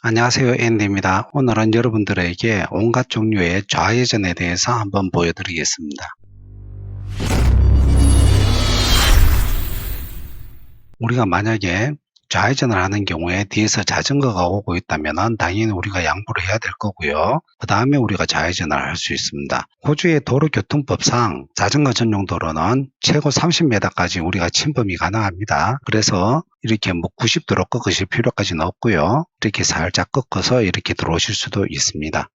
안녕하세요 앤디입니다. 오늘은 여러분들에게 온갖 종류의 좌회전에 대해서 한번 보여드리겠습니다. 우리가 만약에 좌회전을 하는 경우에 뒤에서 자전거가 오고 있다면 당연히 우리가 양보를 해야 될 거고요. 그 다음에 우리가 좌회전을 할 수 있습니다. 호주의 도로교통법상 자전거 전용 도로는 최고 30m까지 우리가 침범이 가능합니다. 그래서 이렇게 뭐 90도로 꺾으실 필요까지는 없고요. 이렇게 살짝 꺾어서 이렇게 들어오실 수도 있습니다.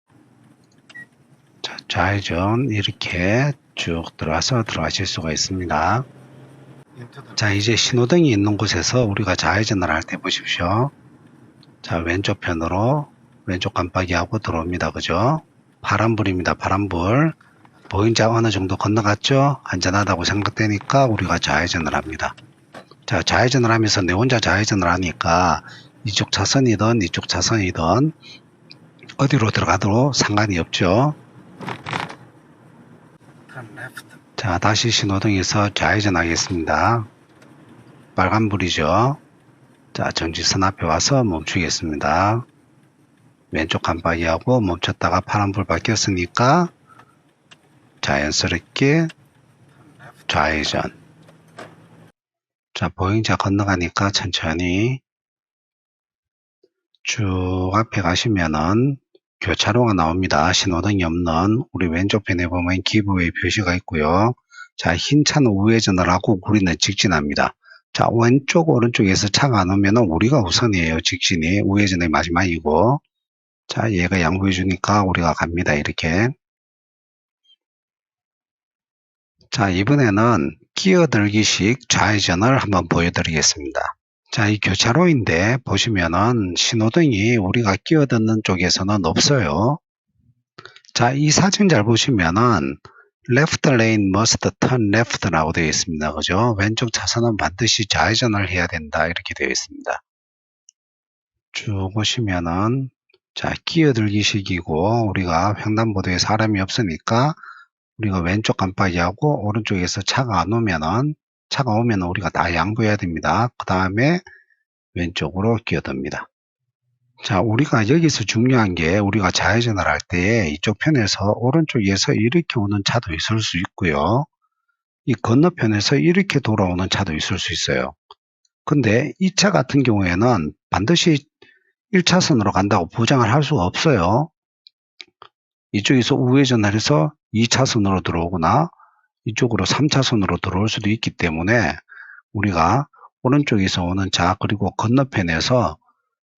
자, 좌회전 이렇게 쭉 들어와서 들어가실 수가 있습니다. 자 이제 신호등이 있는 곳에서 우리가 좌회전을 할 때 보십시오. 자 왼쪽 편으로 왼쪽 깜빡이 하고 들어옵니다. 그죠? 파란불입니다 파란불. 보인자 어느 정도 건너갔죠? 안전하다고 생각되니까 우리가 좌회전을 합니다. 자 좌회전을 하면서 내 혼자 좌회전을 하니까 이쪽 차선이든 이쪽 차선이든 어디로 들어가도 상관이 없죠 자, 다시 신호등에서 좌회전 하겠습니다. 빨간불이죠. 자, 정지선 앞에 와서 멈추겠습니다. 왼쪽 깜빡이하고 멈췄다가 파란불 바뀌었으니까 자연스럽게 좌회전. 자, 보행자 건너가니까 천천히 쭉 앞에 가시면은 교차로가 나옵니다. 신호등이 없는 우리 왼쪽 편에 보면 기부의 표시가 있고요. 자, 흰 차는 우회전을 하고 우리는 직진합니다. 자, 왼쪽 오른쪽에서 차가 안 오면 우리가 우선이에요. 직진이 우회전의 마지막이고 자, 얘가 양보해 주니까 우리가 갑니다. 이렇게 자, 이번에는 끼어들기식 좌회전을 한번 보여드리겠습니다. 자, 이 교차로인데 보시면은 신호등이 우리가 끼어드는 쪽에서는 없어요. 자, 이 사진 잘 보시면은 left lane must turn left라고 되어 있습니다. 그죠? 왼쪽 차선은 반드시 좌회전을 해야 된다. 이렇게 되어 있습니다. 쭉 보시면은 자, 끼어들기식이고 우리가 횡단보도에 사람이 없으니까 우리가 왼쪽 깜빡이하고 오른쪽에서 차가 안 오면은 차가 오면 우리가 다 양보해야 됩니다. 그 다음에 왼쪽으로 끼어듭니다. 자, 우리가 여기서 중요한 게 우리가 좌회전을 할 때 이쪽 편에서 오른쪽에서 이렇게 오는 차도 있을 수 있고요. 이 건너편에서 이렇게 돌아오는 차도 있을 수 있어요. 근데 이 차 같은 경우에는 반드시 1차선으로 간다고 보장을 할 수가 없어요. 이쪽에서 우회전을 해서 2차선으로 들어오거나 이쪽으로 3차선으로 들어올 수도 있기 때문에 우리가 오른쪽에서 오는 차 그리고 건너편에서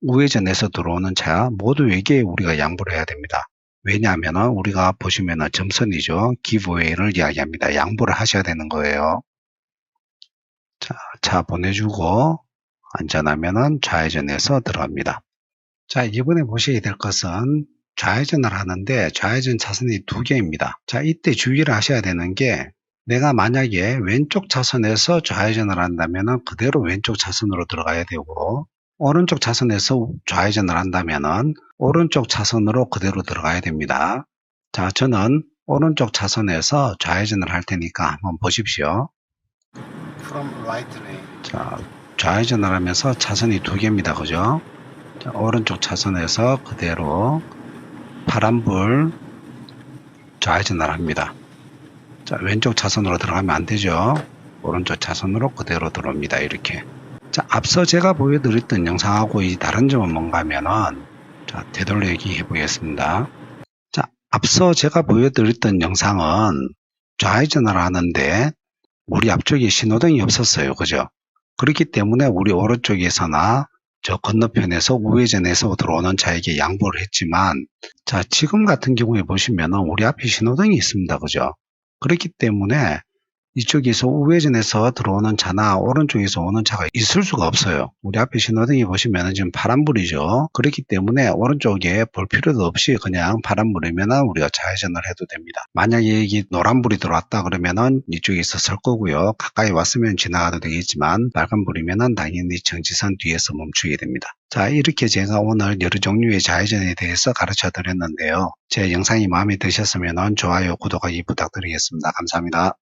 우회전해서 들어오는 차 모두에게 우리가 양보를 해야 됩니다. 왜냐하면 우리가 보시면 점선이죠. 기브웨이를 이야기합니다. 양보를 하셔야 되는 거예요. 자, 차 보내주고 안전하면 좌회전해서 들어갑니다. 자, 이번에 보셔야 될 것은 좌회전을 하는데 좌회전 차선이 두 개입니다. 자, 이때 주의를 하셔야 되는 게 내가 만약에 왼쪽 차선에서 좌회전을 한다면 그대로 왼쪽 차선으로 들어가야 되고 오른쪽 차선에서 좌회전을 한다면 오른쪽 차선으로 그대로 들어가야 됩니다. 자, 저는 오른쪽 차선에서 좌회전을 할 테니까 한번 보십시오. 자, 좌회전을 하면서 차선이 두 개입니다. 그죠? 자, 오른쪽 차선에서 그대로 파란불 좌회전을 합니다. 자, 왼쪽 차선으로 들어가면 안 되죠. 오른쪽 차선으로 그대로 들어옵니다. 이렇게. 자, 앞서 제가 보여드렸던 영상하고 이 다른 점은 뭔가 하면은, 자, 되돌려 얘기해 보겠습니다. 자, 앞서 제가 보여드렸던 영상은 좌회전을 하는데, 우리 앞쪽에 신호등이 없었어요. 그죠? 그렇기 때문에 우리 오른쪽에서나 저 건너편에서 우회전해서 들어오는 차에게 양보를 했지만, 자, 지금 같은 경우에 보시면은 우리 앞에 신호등이 있습니다. 그죠? 그렇기 때문에 이쪽에서 우회전해서 들어오는 차나 오른쪽에서 오는 차가 있을 수가 없어요. 우리 앞에 신호등이 보시면 지금 파란불이죠. 그렇기 때문에 오른쪽에 볼 필요도 없이 그냥 파란불이면 우리가 좌회전을 해도 됩니다. 만약에 여기 노란불이 들어왔다 그러면은 이쪽에서 설 거고요. 가까이 왔으면 지나가도 되겠지만 빨간불이면 당연히 정지선 뒤에서 멈추게 됩니다. 자 이렇게 제가 오늘 여러 종류의 좌회전에 대해서 가르쳐 드렸는데요. 제 영상이 마음에 드셨으면 좋아요, 구독하기 부탁드리겠습니다. 감사합니다.